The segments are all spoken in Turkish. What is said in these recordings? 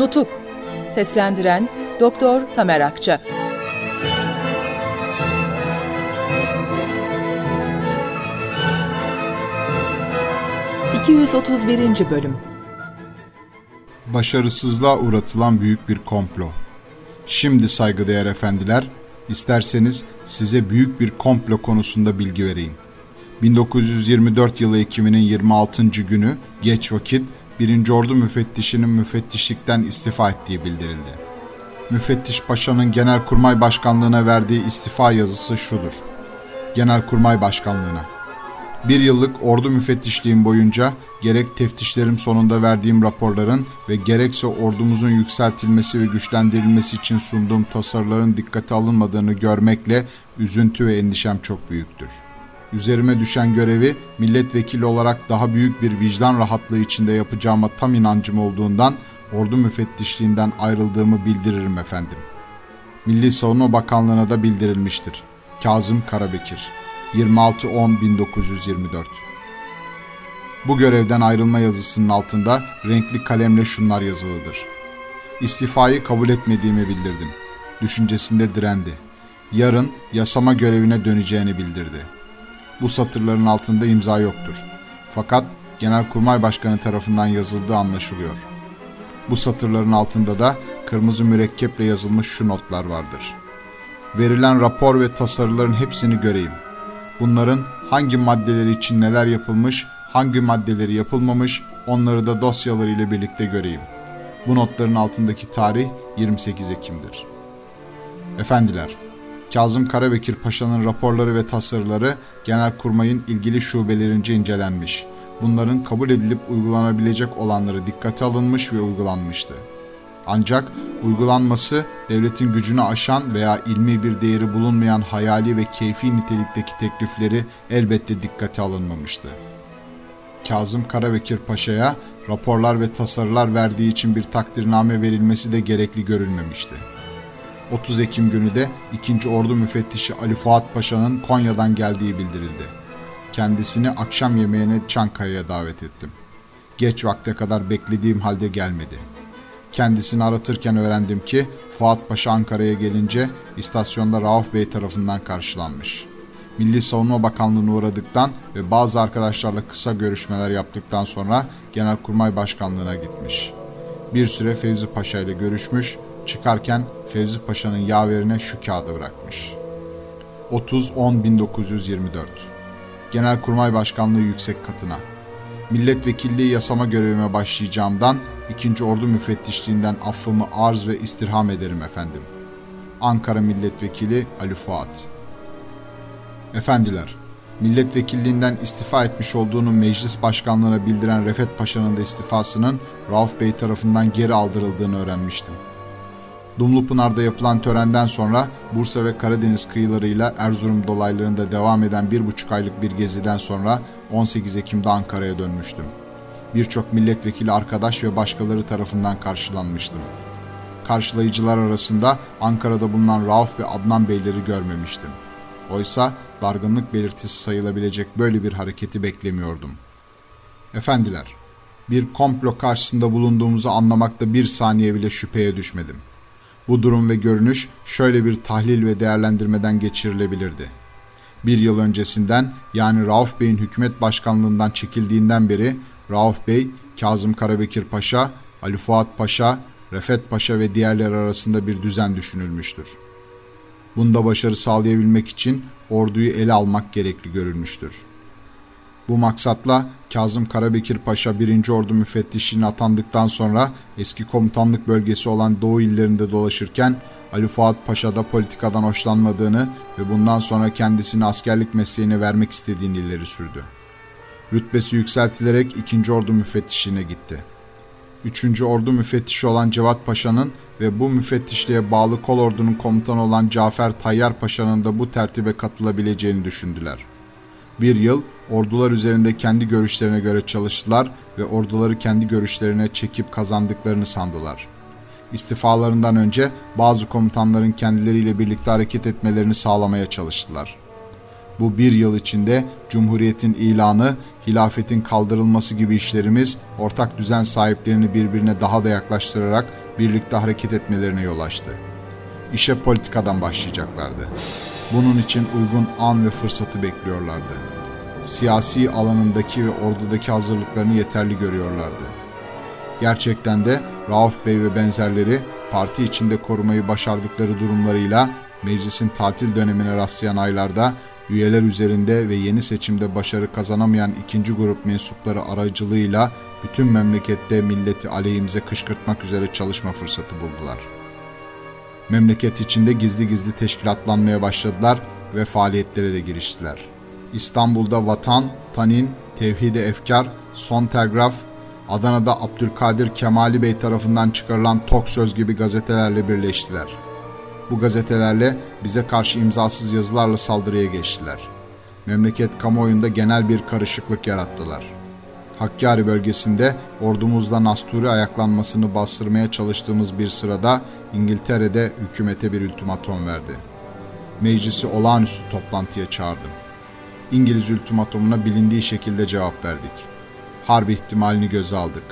Nutuk Seslendiren Doktor Tamer Akça ...231. Bölüm Başarısızlığa uğratılan büyük bir komplo. Şimdi saygıdeğer efendiler, isterseniz size büyük bir komplo konusunda bilgi vereyim. 1924 yılı Ekim'inin 26. günü geç vakit 1. Ordu müfettişinin müfettişlikten istifa ettiği bildirildi. Müfettiş Paşa'nın Genelkurmay Başkanlığına verdiği istifa yazısı şudur. Genelkurmay Başkanlığına bir yıllık ordu müfettişliğim boyunca gerek teftişlerim sonunda verdiğim raporların ve gerekse ordumuzun yükseltilmesi ve güçlendirilmesi için sunduğum tasarıların dikkate alınmadığını görmekle üzüntü ve endişem çok büyüktür. Üzerime düşen görevi milletvekili olarak daha büyük bir vicdan rahatlığı içinde yapacağıma tam inancım olduğundan ordu müfettişliğinden ayrıldığımı bildiririm efendim. Milli Savunma Bakanlığı'na da bildirilmiştir. Kazım Karabekir 26.10.1924 Bu görevden ayrılma yazısının altında renkli kalemle şunlar yazılıdır. İstifayı kabul etmediğimi bildirdim. Düşüncesinde direndi. Yarın yasama görevine döneceğini bildirdi. Bu satırların altında imza yoktur. Fakat Genelkurmay Başkanı tarafından yazıldığı anlaşılıyor. Bu satırların altında da kırmızı mürekkeple yazılmış şu notlar vardır. Verilen rapor ve tasarıların hepsini göreyim. Bunların hangi maddeleri için neler yapılmış, hangi maddeleri yapılmamış onları da dosyaları ile birlikte göreyim. Bu notların altındaki tarih 28 Ekim'dir. Efendiler, Kazım Karabekir Paşa'nın raporları ve tasarıları Genelkurmay'ın ilgili şubelerince incelenmiş. Bunların kabul edilip uygulanabilecek olanları dikkate alınmış ve uygulanmıştı. Ancak uygulanması devletin gücünü aşan veya ilmi bir değeri bulunmayan hayali ve keyfi nitelikteki teklifleri elbette dikkate alınmamıştı. Kazım Karabekir Paşa'ya raporlar ve tasarılar verdiği için bir takdirname verilmesi de gerekli görülmemişti. 30 Ekim günü de 2. Ordu Müfettişi Ali Fuat Paşa'nın Konya'dan geldiği bildirildi. Kendisini akşam yemeğine Çankaya'ya davet ettim. Geç vakte kadar beklediğim halde gelmedi. Kendisini aratırken öğrendim ki Fuat Paşa Ankara'ya gelince istasyonda Rauf Bey tarafından karşılanmış. Milli Savunma Bakanlığı'na uğradıktan ve bazı arkadaşlarla kısa görüşmeler yaptıktan sonra Genelkurmay Başkanlığı'na gitmiş. Bir süre Fevzi Paşa ile görüşmüş, çıkarken Fevzi Paşa'nın yaverine şu kağıdı bırakmış. 30-10-1924 Genelkurmay Başkanlığı Yüksek Katına Milletvekilliği yasama görevime başlayacağımdan 2. Ordu Müfettişliğinden affımı arz ve istirham ederim efendim. Ankara Milletvekili Ali Fuat Efendiler, milletvekilliğinden istifa etmiş olduğunu meclis başkanlığına bildiren Refet Paşa'nın da istifasının Rauf Bey tarafından geri aldırıldığını öğrenmiştim. Dumlupınar'da yapılan törenden sonra Bursa ve Karadeniz kıyılarıyla Erzurum dolaylarında devam eden bir buçuk aylık bir geziden sonra 18 Ekim'de Ankara'ya dönmüştüm. Birçok milletvekili arkadaş ve başkaları tarafından karşılanmıştım. Karşılayıcılar arasında Ankara'da bulunan Rauf ve Adnan Beyleri görmemiştim. Oysa dargınlık belirtisi sayılabilecek böyle bir hareketi beklemiyordum. Efendiler, bir komplo karşısında bulunduğumuzu anlamakta bir saniye bile şüpheye düşmedim. Bu durum ve görünüş şöyle bir tahlil ve değerlendirmeden geçirilebilirdi. Bir yıl öncesinden yani Rauf Bey'in hükümet başkanlığından çekildiğinden beri Rauf Bey, Kazım Karabekir Paşa, Ali Fuat Paşa, Refet Paşa ve diğerleri arasında bir düzen düşünülmüştür. Bunda başarı sağlayabilmek için orduyu ele almak gerekli görülmüştür. Bu maksatla Kazım Karabekir Paşa 1. Ordu müfettişliğine atandıktan sonra eski komutanlık bölgesi olan Doğu illerinde dolaşırken Ali Fuat Paşa da politikadan hoşlanmadığını ve bundan sonra kendisini askerlik mesleğine vermek istediğini ileri sürdü. Rütbesi yükseltilerek 2. Ordu müfettişliğine gitti. 3. Ordu müfettişi olan Cevat Paşa'nın ve bu müfettişliğe bağlı kol ordunun komutanı olan Cafer Tayyar Paşa'nın da bu tertibe katılabileceğini düşündüler. Bir yıl ordular üzerinde kendi görüşlerine göre çalıştılar ve orduları kendi görüşlerine çekip kazandıklarını sandılar. İstifalarından önce bazı komutanların kendileriyle birlikte hareket etmelerini sağlamaya çalıştılar. Bu bir yıl içinde Cumhuriyet'in ilanı, hilafetin kaldırılması gibi işlerimiz ortak düzen sahiplerini birbirine daha da yaklaştırarak birlikte hareket etmelerine yol açtı. İşe politikadan başlayacaklardı. Bunun için uygun an ve fırsatı bekliyorlardı. Siyasi alanındaki ve ordudaki hazırlıklarını yeterli görüyorlardı. Gerçekten de Rauf Bey ve benzerleri parti içinde korumayı başardıkları durumlarıyla meclisin tatil dönemine rastlayan aylarda üyeler üzerinde ve yeni seçimde başarı kazanamayan ikinci grup mensupları aracılığıyla bütün memlekette milleti aleyhimize kışkırtmak üzere çalışma fırsatı buldular. Memleket içinde gizli gizli teşkilatlanmaya başladılar ve faaliyetlere de giriştiler. İstanbul'da Vatan, Tanin, Tevhid-i Efkar, Son Telgraf, Adana'da Abdülkadir Kemali Bey tarafından çıkarılan Tok Söz gibi gazetelerle birleştiler. Bu gazetelerle bize karşı imzasız yazılarla saldırıya geçtiler. Memleket kamuoyunda genel bir karışıklık yarattılar. Hakkari bölgesinde ordumuzla Nasturi ayaklanmasını bastırmaya çalıştığımız bir sırada İngiltere'de hükümete bir ultimatom verdi. Meclisi olağanüstü toplantıya çağırdım. İngiliz ultimatomuna bilindiği şekilde cevap verdik. Harp ihtimalini göze aldık.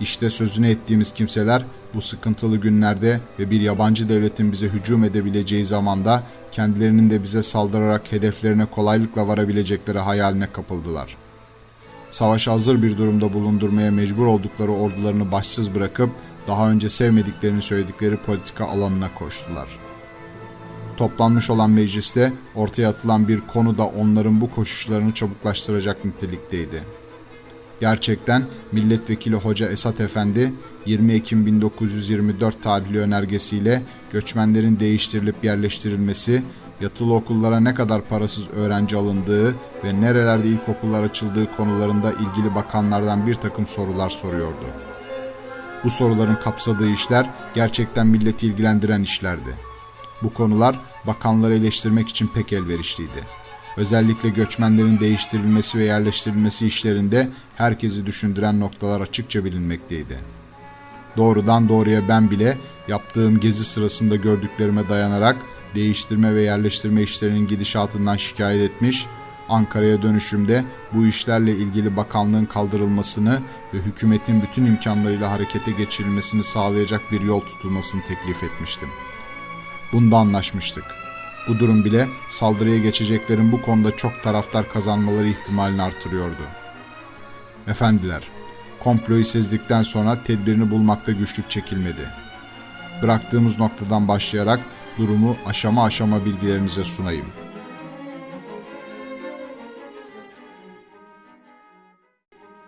İşte sözünü ettiğimiz kimseler bu sıkıntılı günlerde ve bir yabancı devletin bize hücum edebileceği zamanda kendilerinin de bize saldırarak hedeflerine kolaylıkla varabilecekleri hayaline kapıldılar. Savaşa hazır bir durumda bulundurmaya mecbur oldukları ordularını başsız bırakıp daha önce sevmediklerini söyledikleri politika alanına koştular. Toplanmış olan mecliste ortaya atılan bir konu da onların bu koşuşlarını çabuklaştıracak nitelikteydi. Gerçekten Milletvekili Hoca Esat Efendi 20 Ekim 1924 tarihli önergesiyle göçmenlerin değiştirilip yerleştirilmesi, yatılı okullara ne kadar parasız öğrenci alındığı ve nerelerde ilkokullar açıldığı konularında ilgili bakanlardan bir takım sorular soruyordu. Bu soruların kapsadığı işler gerçekten milleti ilgilendiren işlerdi. Bu konular bakanları eleştirmek için pek elverişliydi. Özellikle göçmenlerin değiştirilmesi ve yerleştirilmesi işlerinde herkesi düşündüren noktalar açıkça bilinmekteydi. Doğrudan doğruya ben bile yaptığım gezi sırasında gördüklerime dayanarak değiştirme ve yerleştirme işlerinin gidişatından şikayet etmiş, Ankara'ya dönüşümde bu işlerle ilgili bakanlığın kaldırılmasını ve hükümetin bütün imkanlarıyla harekete geçirilmesini sağlayacak bir yol tutulmasını teklif etmiştim. Bunda anlaşmıştık. Bu durum bile saldırıya geçeceklerin bu konuda çok taraftar kazanmaları ihtimalini artırıyordu. Efendiler, komployu sezdikten sonra tedbirini bulmakta güçlük çekilmedi. Bıraktığımız noktadan başlayarak durumu aşama aşama bilgilerinize sunayım.''